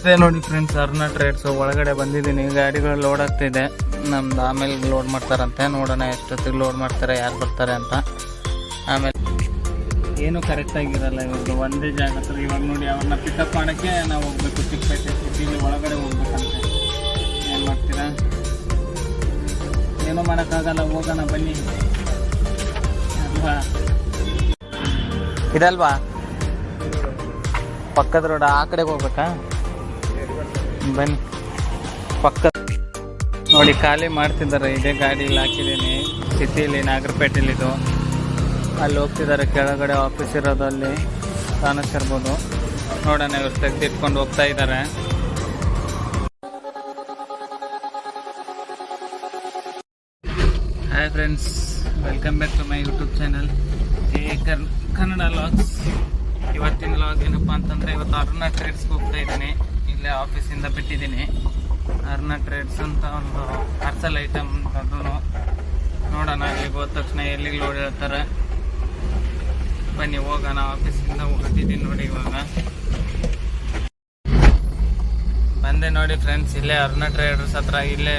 ಇದೆ ನೋಡಿ friends ಅರ್ನ trades ಒಳಗಡೆ ಬಂದಿದ್ದೀನಿ. ಗಾಡಿಗಳು ಲೋಡ್ ಆಗ್ತಿದೆ. ನಮ್ದು ಆಮೇಲೆ ಲೋಡ್ ಮಾಡ್ತಾರಂತೆ. ನೋಡೋಣ ಎಷ್ಟೊತ್ತಿಗೆ ಲೋಡ್ ಮಾಡ್ತಾರೆ, ಯಾರು ಬರ್ತಾರೆ ಅಂತ. ಆಮೇಲೆ ಏನು ಕರೆಕ್ಟ್ ಆಗಿರಲ್ಲ ಇವ್ರದ್ದು ಒಂದೇ ಜಾಗ ಹತ್ರ. ಇವಾಗ ನೋಡಿ ಅವ್ರನ್ನ ಪಿಕಪ್ ಮಾಡೋಕ್ಕೆ ನಾವು ಹೋಗ್ಬೇಕು. ಚಿಕ್ಕಪೇಟೆ ಸಿಟಿಲಿ ಒಳಗಡೆ ಹೋಗ್ಬೇಕಂತೆ. ಏನು ಮಾಡ್ತೀರಾ? ಏನೂ ಮಾಡೋಕ್ಕಾಗಲ್ಲ, ಹೋಗೋಣ, ಬನ್ನಿ. ಅಲ್ವಾ? ಇದಲ್ವಾ? ಪಕ್ಕದ ರೋಡ ಆ ಕಡೆಗೆ ಹೋಗ್ಬೇಕಾ? ಬನ್ನಿ. ಪಕ್ಕ ನೋಡಿ ಖಾಲಿ ಮಾಡ್ತಿದ್ದಾರೆ. ಇದೇ ಇಲ್ಲಿ ಹಾಕಿದ್ದೀನಿ. ಸಿಟಿಲಿ ನಾಗರಪೇಟೆಲಿದು ಅಲ್ಲಿ ಹೋಗ್ತಿದ್ದಾರೆ. ಕೆಳಗಡೆ ಆಫೀಸ್ ಇರೋದು ಅಲ್ಲಿ. ಕಾಣಿಸ್ತಿರ್ಬೋದು ನೋಡೋಣ, ಇವ್ರು ತೆಗೆದಿಟ್ಕೊಂಡು ಹೋಗ್ತಾ ಇದ್ದಾರೆ. Hi friends welcome back to my YouTube channel ಈ ಕರ್, ಕನ್ನಡ ಲಾಗ್ಸ್ ಇವತ್ತಿನ ಲಾಗ್ ಏನಪ್ಪಾ ಅಂತಂದರೆ, ಇವತ್ತು ಅರುಣಾ ಟ್ರೇಡ್ಸ್ಗೆ ಹೋಗ್ತಾ ಇದ್ದೀನಿ. ಆಫೀಸಿಂದ ಬಿಟ್ಟಿದ್ದೀನಿ. ಅರ್ನ ಟ್ರೇಡ್ಸ್ ಅಂತ ಒಂದು ಪಾರ್ಸಲ್ ಐಟಮ್ ಅದು ನೋಡೋಣ ಅಲ್ಲಿಗೆ ಹೋದ ತಕ್ಷಣ ಎಲ್ಲಿಗೆ ಲೋಡ್ ಹೇಳ್ತಾರೆ. ಬನ್ನಿ, ಹೋಗೋಣ ಆಫೀಸಿಂದ ಹೊರಟಿದ್ದೀನಿ ನೋಡಿ ಇವಾಗ. ಬಂದೆ ನೋಡಿ ಫ್ರೆಂಡ್ಸ್ ಇಲ್ಲೇ ಅರ್ನ ಟ್ರೇಡರ್ಸ್ ಹತ್ರ, ಇಲ್ಲೇ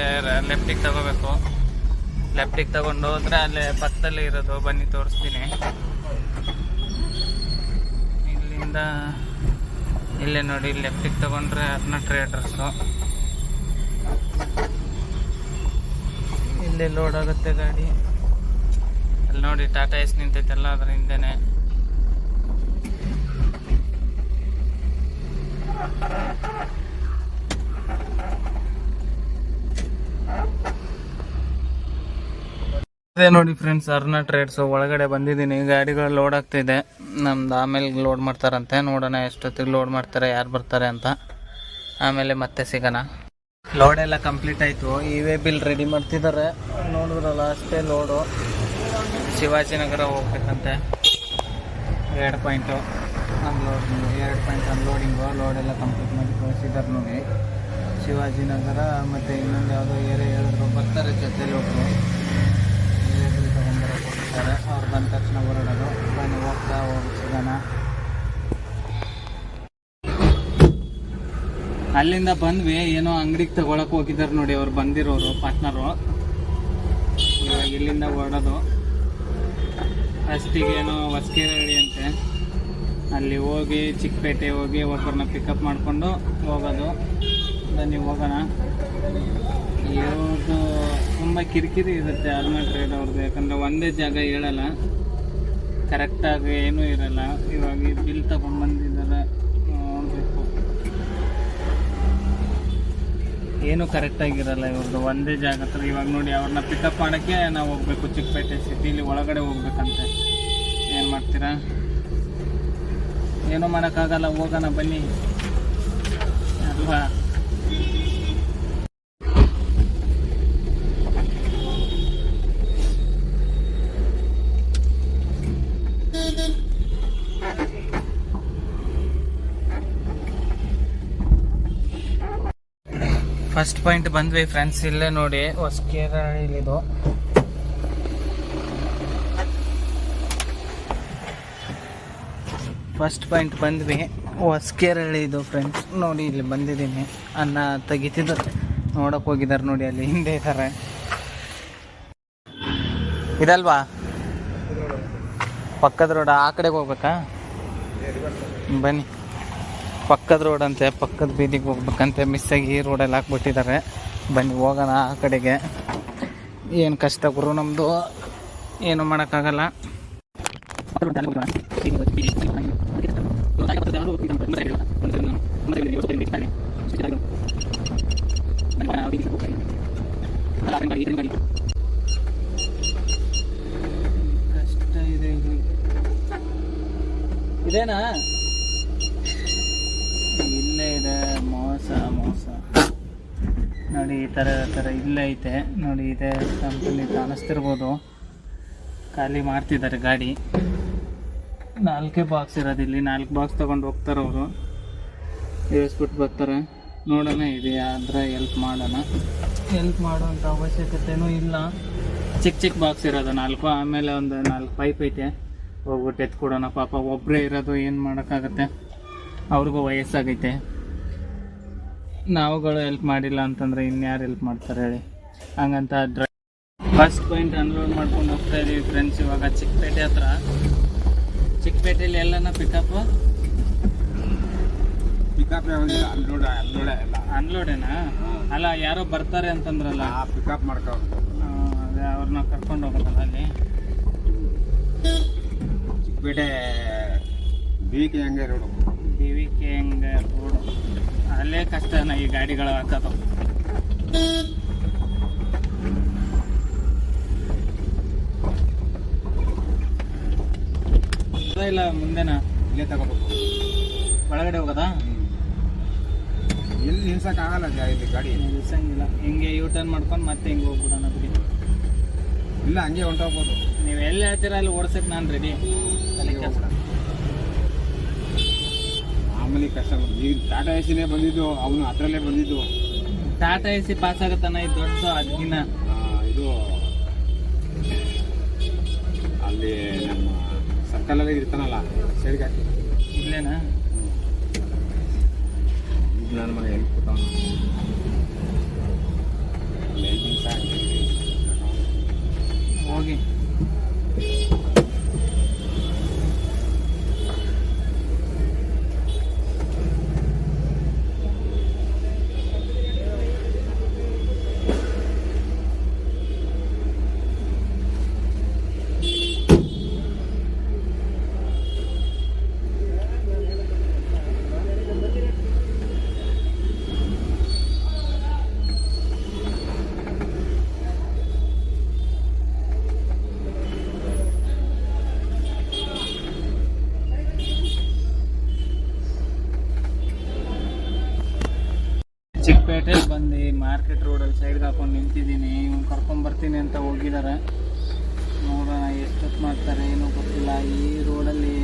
ಲೆಫ್ಟಿಗೆ ತಗೋಬೇಕು. ಲೆಫ್ಟಿಗೆ ತಗೊಂಡು ಹೋದ್ರೆ ಅಲ್ಲೇ ಪಕ್ಕದಲ್ಲೇ ಇರೋದು. ಬನ್ನಿ, ತೋರಿಸ್ತೀನಿ. ಇಲ್ಲಿಂದ ಇಲ್ಲೇ ನೋಡಿ ಲೆಫ್ಟಿಗೆ ತಗೊಂಡ್ರೆ ಅರ್ನ ಟ್ರೇಡರ್ಸು ಇಲ್ಲೇ ಲೋಡ್ ಆಗುತ್ತೆ ಗಾಡಿ. ಅಲ್ಲಿ ನೋಡಿ ಟಾಟಾ ಎಸ್ ನಿಂತೈತೆಲ್ಲ ಅದ್ರ ಹಿಂದೆನೆ. ಇದೆ ನೋಡಿ ಫ್ರೆಂಡ್ಸ್ ಅರ್ನ ಟ್ರೇಡ್ಸ್ ಒಳಗಡೆ ಬಂದಿದ್ದೀನಿ. ಗಾಡಿಗಳು ಲೋಡ್ ಆಗ್ತಿದೆ. ನಮ್ದು ಆಮೇಲೆ ಲೋಡ್ ಮಾಡ್ತಾರಂತೆ. ನೋಡೋಣ ಎಷ್ಟೊತ್ತಿಗೆ ಲೋಡ್ ಮಾಡ್ತಾರೆ, ಯಾರು ಬರ್ತಾರೆ ಅಂತ. ಆಮೇಲೆ ಮತ್ತೆ ಸಿಗೋಣ. ಲೋಡ್ ಎಲ್ಲ ಕಂಪ್ಲೀಟ್ ಆಯಿತು. ಇವೇ ಬಿಲ್ ರೆಡಿ ಮಾಡ್ತಿದ್ದಾರೆ ನೋಡಿದ್ರಲ್ಲ, ಅಷ್ಟೇ ಲೋಡು ಶಿವಾಜಿನಗರ ಹೋಗ್ಬೇಕಂತೆ. ಎರಡು ಪಾಯಿಂಟು ಅನ್ಲೋಡಿಂಗ್ ಎರಡು ಪಾಯಿಂಟ್ ಅನ್ಲೋಡಿಂಗು ಲೋಡ್ ಎಲ್ಲ ಕಂಪ್ಲೀಟ್ ಮಾಡಿ ಕಳಿಸಿದ್ದಾರೆ ನೋಡಿ. ಶಿವಾಜಿನಗರ ಮತ್ತು ಇನ್ನೊಂದು ಯಾವುದೋ ಏರಿಯಾ ಹೇಳಿದ್ರು, ಬರ್ತಾರೆ ಜೊತೆಲಿ ಒಬ್ಬರು ಲೇಬಲ್ ತಗೊಂಡ್ಬರೋಕೆ ಹೋಗ್ತಾರೆ ಅವ್ರು ಬಂದ ತಕ್ಷಣ ಹೊರಡೋದು ಬನ್ನಿ ಹೋಗ್ತಾ ಹೋಗಿ ಸಿಗೋಣ ಅಲ್ಲಿಂದ ಬಂದ್ವಿ, ಏನೋ ಅಂಗಡಿಗೆ ತಗೊಳಕ್ ಹೋಗಿದ್ದಾರೆ ನೋಡಿ ಅವ್ರು ಬಂದಿರೋರು ಪಾರ್ಟ್ನರು ಇವಾಗ ಇಲ್ಲಿಂದ ಹೊರಡೋದು. ಫಸ್ಟಿಗೆ ಏನೋ ಹೊಸ್ಕೇರಳ್ಳಿ ಅಂತೆ. ಅಲ್ಲಿ ಹೋಗಿ, ಚಿಕ್ಕಪೇಟೆ ಹೋಗಿ ಒಬ್ಬರನ್ನ ಪಿಕಪ್ ಮಾಡಿಕೊಂಡು ಹೋಗೋದು. ಬನ್ನಿ ಹೋಗೋಣ. ಇವ್ರದ್ದು ತುಂಬ ಕಿರಿಕಿರಿ ಇರುತ್ತೆ ಅಲ್ಮ ರೇಟ್ ಅವ್ರದ್ದು ಯಾಕಂದರೆ ಒಂದೇ ಜಾಗ ಹೇಳಲ್ಲ. ಕರೆಕ್ಟಾಗಿ ಏನೂ ಇರಲ್ಲ. ಇವಾಗ ಬಿಲ್ ತಗೊಂಡ್ಬಂದಿದ್ದಾರೆ ಏನು ಕರೆಕ್ಟಾಗಿರಲ್ಲ ಇವ್ರದ್ದು ಒಂದೇ ಜಾಗ ಹತ್ರ. ಇವಾಗ ನೋಡಿ ಅವ್ರನ್ನ ಪಿಕಪ್ ಮಾಡೋಕ್ಕೆ ನಾವು ಹೋಗ್ಬೇಕು ಚಿಕ್ಕಪೇಟೆ ಸಿಟಿಲಿ ಒಳಗಡೆ ಹೋಗ್ಬೇಕಂತೆ. ಏನು ಮಾಡ್ತೀರಾ? ಏನೂ ಮಾಡೋಕ್ಕಾಗಲ್ಲ. ಹೋಗೋಣ ಬನ್ನಿ. ಅಲ್ವಾ? ಫಸ್ಟ್ ಪಾಯಿಂಟ್ ಬಂದ್ವಿ ಫ್ರೆಂಡ್ಸ್ ಇಲ್ಲೇ ನೋಡಿ ಹೊಸಕೇರಳಿಲಿದು ಫಸ್ಟ್ ಪಾಯಿಂಟ್ ಬಂದ್ವಿ ಹೊಸಕೇರಳಿ ಇದು ಫ್ರೆಂಡ್ಸ್ ನೋಡಿ, ಇಲ್ಲಿ ಬಂದಿದ್ದೀನಿ. ಅನ್ನ ತೆಗಿತಿದ್ರು ನೋಡಕ್ಕೆ ಹೋಗಿದ್ದಾರೆ ನೋಡಿ, ಅಲ್ಲಿ ಹಿಂದೆ ಇದ್ದಾರೆ. ಇದಲ್ವಾ? ಪಕ್ಕದ ರೋಡ ಆ ಕಡೆಗೆ ಹೋಗ್ಬೇಕಾ? ಬನ್ನಿ. ಪಕ್ಕದ ರೋಡ್ ಅಂತೆ, ಪಕ್ಕದ ಬೀದಿಗೆ ಹೋಗ್ಬೇಕಂತೆ. ಆಗಿ ಈ ರೋಡಲ್ಲಿ ಹಾಕ್ಬಿಟ್ಟಿದ್ದಾರೆ. ಬನ್ನಿ, ಹೋಗೋಣ ಆ ಕಡೆಗೆ. ಏನು ಕಷ್ಟ ಗುರು ನಮ್ಮದು ಏನು ಮಾಡೋಕ್ಕಾಗಲ್ಲ. ಕಷ್ಟ ಇದು. ಇದೇನಾ? ಮೋಸ ಮೋಸ. ನೋಡಿ, ಈ ಥರ ಥರ ಇಲ್ಲೇ ಐತೆ. ನೋಡಿ, ಇದೇ ಕಂಪನಿ ಕಾಣಿಸ್ತಿರ್ಬೋದು. ಖಾಲಿ ಮಾಡ್ತಿದ್ದಾರೆ ಗಾಡಿ. ನಾಲ್ಕೇ ಬಾಕ್ಸ್ ಇರೋದು ಇಲ್ಲಿ. ನಾಲ್ಕು ಬಾಕ್ಸ್ ತೊಗೊಂಡು ಹೋಗ್ತಾರೆ ಅವರು. ಇಳಿಸ್ಬಿಟ್ಟು ಬರ್ತಾರೆ. ನೋಡೋಣ, ಇದೆ ಆದರೆ ಎಲ್ಪ್ ಮಾಡೋಣ. ಎಲ್ಪ್ ಮಾಡೋಂಥ ಅವಶ್ಯಕತೆಯೂ ಇಲ್ಲ. ಚಿಕ್ಕ ಚಿಕ್ಕ ಬಾಕ್ಸ್ ಇರೋದು. ನಾಲ್ಕು, ಆಮೇಲೆ ಒಂದು ನಾಲ್ಕು ಪೈಪ್ ಐತೆ. ಹೋಗ್ಬಿಟ್ಟು ಎತ್ಕೊಡೋಣ. ಪಾಪ ಒಬ್ಬರೇ ಇರೋದು, ಏನು ಮಾಡೋಕ್ಕಾಗತ್ತೆ? ಅವ್ರಿಗೂ ವಯಸ್ಸಾಗೈತೆ. ನಾವುಗಳು ಹೆಲ್ಪ್ ಮಾಡಿಲ್ಲ ಅಂತಂದ್ರೆ ಇನ್ಯಾರು ಹೆಲ್ಪ್ ಮಾಡ್ತಾರೆ ಹೇಳಿ. ಹಂಗಂತ ಡ್ರೈ ಫಸ್ಟ್ ಪಾಯಿಂಟ್ ಅನ್ಲೋಡ್ ಮಾಡ್ಕೊಂಡು ಹೋಗ್ತಾ ಇದೀವಿ ಫ್ರೆಂಡ್ಸ್ ಇವಾಗ. ಚಿಕ್ಕಪೇಟೆ ಹತ್ರ. ಚಿಕ್ಕಪೇಟೆಯಲ್ಲಿ ಎಲ್ಲನ ಪಿಕಪ್ ಪಿಕಪ್ ಅನ್ಲೋಡ್ ಅನ್ಲೋಡ್ ಎಲ್ಲ. ಅನ್ಲೋಡೇನಾ ಅಲ್ಲ ಯಾರೋ ಬರ್ತಾರೆ ಅಂತಂದ್ರಲ್ಲ. ಪಿಕಪ್ ಮಾಡ್ಕೊಂಡು ಅದೇ ಅವ್ರನ್ನ ಕರ್ಕೊಂಡು ಹೋಗೋದಲ್ಲ ಅಲ್ಲಿ. Chickpete B K Iyengar road T V K ಹಂಗೆ ಅಲ್ಲೇ ಕಷ್ಟನ ಈ ಗಾಡಿಗಳು ಹಾಕೋದು. ಇಲ್ಲ ಮುಂದೆನ ಇಲ್ಲೇ ತಗೋಬೇಕು? ಒಳಗಡೆ ಹೋಗದ? ಎಲ್ಲಿ ನಿಲ್ಸಕ್ಕಾಗಲ್ಲ ಆಗಲ್ಲ ಇಲ್ಲಿ ಗಾಡಿ. ನಿಲ್ಸಂಗಿಲ್ಲ. ಹಿಂಗೆ ಯೂ ಟರ್ನ್ ಮಾಡ್ಕೊಂಡು ಮತ್ತೆ ಹಿಂಗೆ ಹೋಗ್ಬಿಡೋಣ ಬಿಡಿ. ಇಲ್ಲ ಹಂಗೆ ಹೊಂಟೋಗ್ಬೋದು. ನೀವು ಎಲ್ಲಿ ಹೇಳ್ತೀರ ಅಲ್ಲಿ ಓಡ್ಸಕ್ಕೆ ನಾನು ರೆಡಿ ಅಲ್ಲಿ ಕೆಲಸ ಮಾಮೂಲಿ ಕಷ್ಟ. ಈಗ ಟಾಟಾ ಎಸಿನೇ ಬಂದಿದ್ದು ಅವನು ಅದರಲ್ಲೇ ಬಂದಿದ್ದು. ಟಾಟಾ ಎ ಸಿ ಪಾಸ್ ಆಗತ್ತಾನ ಇದು ದೊಡ್ಡ ಅದಕ್ಕಿನ್ನ ಇದು ಅಲ್ಲಿ ನಮ್ಮ ಸರ್ಕಲಲ್ಲಿ ಇರ್ತಾನಲ್ಲ ಸೈಡ್ಗೆ ಹಾಕಿ. ಇಲ್ಲೇನಾ? ನನ್ನ ಮನೆ ಎಲ್ಲಿ ಕೂತವನು ಹೋಗಿ. ಹಾಕೊಂಡು ನಿಂತಿದ್ದೀನಿ, ಇವ್ನು ಕರ್ಕೊಂಡ್ ಬರ್ತೀನಿ ಅಂತ ಹೋಗಿದ್ದಾರೆ ನೋಡೋಣ ಎಷ್ಟೊತ್ತು ಮಾಡ್ತಾರೆ, ಏನೂ ಗೊತ್ತಿಲ್ಲ. ಈ ರೋಡಲ್ಲಿ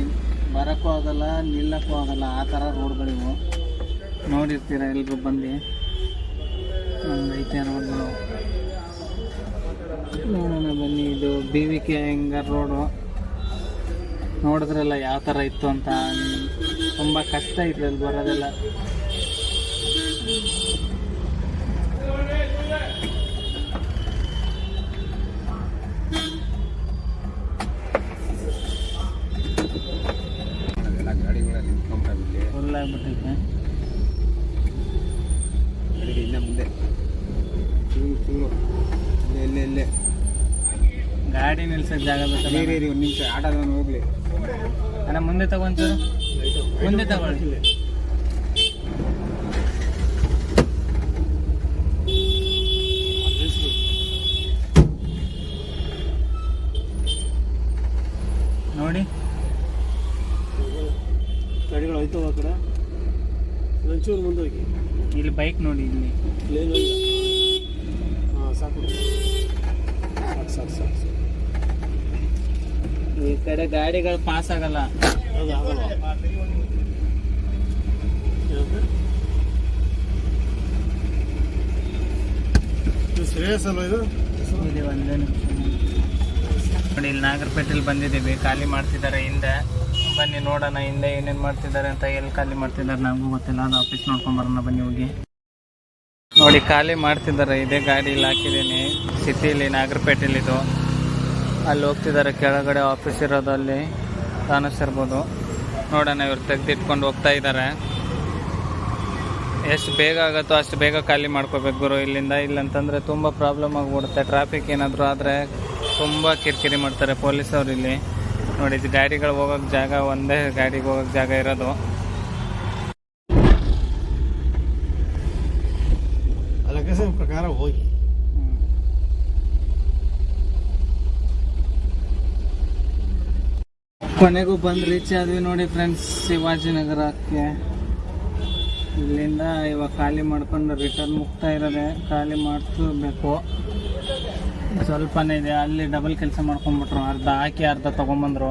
ಬರೋಕ್ಕೂ ಆಗಲ್ಲ, ನಿಲ್ಲಕ್ಕೂ ಆಗಲ್ಲ. ಆ ಥರ ರೋಡ್ಗಳಿವು. ನೋಡಿರ್ತೀರ ಎಲ್ಲರೂ ಬಂದು? ಐತೆ ರೋಡ್ಗಳು ನೋಡೋಣ ಬನ್ನಿ, ಇದು B V K Iyengar road. ನೋಡಿದ್ರಲ್ಲ ಯಾವ ಥರ ಇತ್ತು ಅಂತ. ತುಂಬ ಕಷ್ಟ ಇದ್ರಲ್ಲಿ ಬರೋದೆಲ್ಲ. ಗಾಡಿ ನಿಲ್ಸಕ್ ಜಾಗ ಬೇಕಲ್ಲ ಒಂದು ನಿಮಿಷ ಆಟೋದವನು ಹೋಗ್ಲಿ. ಅಣ್ಣ ಮುಂದೆ ತಗೊಂಚೂರು ಮುಂದೆ ತಗೊಳ್ಳಿ ನೋಡಿ ಹೋಯ್ತವ ಆ ಕಡೆ? ಒಂಚೂರು ಮುಂದೆ ಹೋಗಿ ಇಲ್ಲಿ ಬೈಕ್ ನೋಡಿ ಇಲ್ಲಿ. ಪ್ಲೇನ್ ಹಾಂ ಸಾಕು. ಸಾಕು ಸಾಕು ಸಾಕು ಸಾಕು. ಈ ಕಡೆ ಗಾಡಿಗಳು ಪಾಸ್ ಆಗಲ್ಲ. ಹೌದು ಆಗಲ್ವಾ ಇದು ಶ್ರೇಯಸ್ ಅಲ್ವಾ ಇದು? ಇಲ್ಲಿ ಒಂದೇ ನಿಮಿಷ. ನೋಡಿ ಇಲ್ಲಿ ನಾಗರಪೇಟೆಲಿ ಬಂದಿದ್ದೀವಿ. ಖಾಲಿ ಮಾಡ್ತಿದ್ದಾರೆ ಹಿಂದೆ. ಬನ್ನಿ ನೋಡೋಣ, ಹಿಂದೆ ಏನೇನು ಮಾಡ್ತಿದ್ದಾರೆ ಅಂತ ಎಲ್ಲಿ ಖಾಲಿ ಮಾಡ್ತಿದ್ದಾರೆ ನಮಗೂ ಗೊತ್ತಿಲ್ಲ. ಅದು ಆಫೀಸ್ ನೋಡ್ಕೊಂಡು ಬರೋಣ, ಬನ್ನಿ ಹೋಗಿ. ನೋಡಿ, ಖಾಲಿ ಮಾಡ್ತಿದ್ದಾರೆ. ಇದೇ ಇಲ್ಲಿ ಹಾಕಿದ್ದೀನಿ. ಸಿಟಿಲಿ ನಾಗರಪೇಟೆಲಿದು ಅಲ್ಲಿ ಹೋಗ್ತಿದ್ದಾರೆ. ಕೆಳಗಡೆ ಆಫೀಸ್ ಇರೋದು ಅಲ್ಲಿ. ಕಾಣಿಸ್ತಿರ್ಬೋದು ನೋಡೋಣ, ಇವ್ರು ತೆಗೆದಿಟ್ಕೊಂಡು ಹೋಗ್ತಾ ಇದ್ದಾರೆ. ಎಷ್ಟು ಬೇಗ ಆಗುತ್ತೋ ಅಷ್ಟು ಬೇಗ ಖಾಲಿ ಮಾಡ್ಕೋಬೇಕು ಗುರು. ಇಲ್ಲಿಂದ ಇಲ್ಲಂತಂದರೆ ತುಂಬ ಪ್ರಾಬ್ಲಮ್ ಆಗಿಬಿಡುತ್ತೆ. ಟ್ರಾಫಿಕ್ ಏನಾದರೂ ಆದರೆ ತುಂಬ ಕಿರಿಕಿರಿ ಮಾಡ್ತಾರೆ ಪೊಲೀಸವ್ರು ಇಲ್ಲಿ. ನೋಡಿ ಇದು ಗಾಡಿಗಳು ಹೋಗೋಕ್ ಜಾಗ ಒಂದೇ ಗಾಡಿಗೆ ಹೋಗೋಕ್ ಜಾಗ ಇರೋದು. ಪ್ರಕಾರ ಹೋಗಿ. ಕೊನೆಗೂ ಬಂದು ರೀಚ್ ಆದ್ವಿ ನೋಡಿ ಫ್ರೆಂಡ್ಸ್ ಶಿವಾಜಿನಗರಕ್ಕೆ ಇಲ್ಲಿಂದ ಇವಾಗ ಖಾಲಿ ಮಾಡ್ಕೊಂಡು ರಿಟರ್ನ್ ಮುಗ್ತಾ ಇರೋದೆ. ಖಾಲಿ ಮಾಡ್ತಿರ್ಬೇಕು ಸ್ವಲ್ಪನೇ ಇದೆ. ಅಲ್ಲಿ ಡಬಲ್ ಕೆಲಸ ಮಾಡ್ಕೊಂಡ್ಬಿಟ್ರು. ಅರ್ಧ ಹಾಕಿ ಅರ್ಧ ತೊಗೊಂಬಂದ್ರು.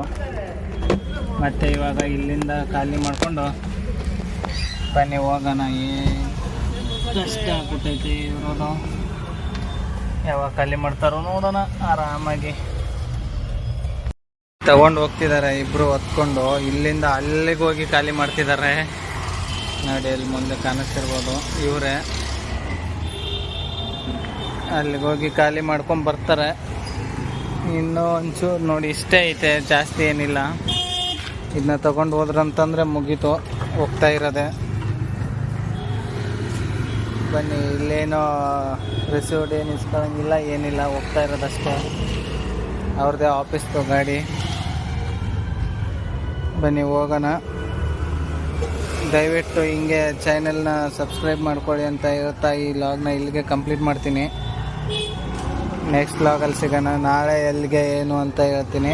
ಮತ್ತೆ ಇವಾಗ ಇಲ್ಲಿಂದ ಖಾಲಿ ಮಾಡಿಕೊಂಡು ಬನ್ನಿ, ಹೋಗೋಣ. ಏ ಕಷ್ಟ ಆಗ್ಬಿಟ್ಟೈತಿ ಇರೋದು. ಯಾವಾಗ ಖಾಲಿ ಮಾಡ್ತಾರೋ ನೋಡೋಣ, ಆರಾಮಾಗಿ. ತಗೊಂಡು ಹೋಗ್ತಿದ್ದಾರೆ ಇಬ್ರು ಹೊತ್ಕೊಂಡು. ಇಲ್ಲಿಂದ ಅಲ್ಲಿಗೆ ಹೋಗಿ ಖಾಲಿ ಮಾಡ್ತಿದ್ದಾರೆ. ನೋಡಿ ಅಲ್ಲಿ ಮುಂದೆ ಕಾಣಿಸ್ತಿರ್ಬೋದು. ಇವರೇ ಅಲ್ಲಿಗೆ ಹೋಗಿ ಖಾಲಿ ಮಾಡ್ಕೊಂಡು ಬರ್ತಾರೆ. ಇನ್ನೂ ಒಂಚೂರು ನೋಡಿ ಇಷ್ಟೇ ಐತೆ, ಜಾಸ್ತಿ ಏನಿಲ್ಲ. ಇದನ್ನ ತಗೊಂಡು ಹೋದ್ರಂತಂದ್ರೆ ಮುಗೀತು, ಹೋಗ್ತಾ ಇರೋದೆ. ಬನ್ನಿ, ಇಲ್ಲೇನೋ ರಿಸೀವ್ಡ್ ಏನು ಇಸ್ಕೊಳಂಗಿಲ್ಲ, ಏನಿಲ್ಲ, ಹೋಗ್ತಾ ಇರೋದಷ್ಟೇ. ಅವ್ರದ್ದೇ ಆಫೀಸ್ದು ಗಾಡಿ ಬನ್ನಿ, ಹೋಗೋಣ. ದಯವಿಟ್ಟು ಹಿಂಗೆ ಚಾನೆಲ್ನ ಸಬ್ಸ್ಕ್ರೈಬ್ ಮಾಡ್ಕೊಳ್ಳಿ ಅಂತ ಹೇಳ್ತಾ ಈ ಲಾಗ್ನ ಇಲ್ಲಿಗೆ ಕಂಪ್ಲೀಟ್ ಮಾಡ್ತೀನಿ. ನೆಕ್ಸ್ಟ್ ಲಾಗಲ್ಲಿ ಸಿಗೋಣ. ನಾಳೆ ಎಲ್ಲಿಗೆ ಏನು ಅಂತ ಹೇಳ್ತೀನಿ.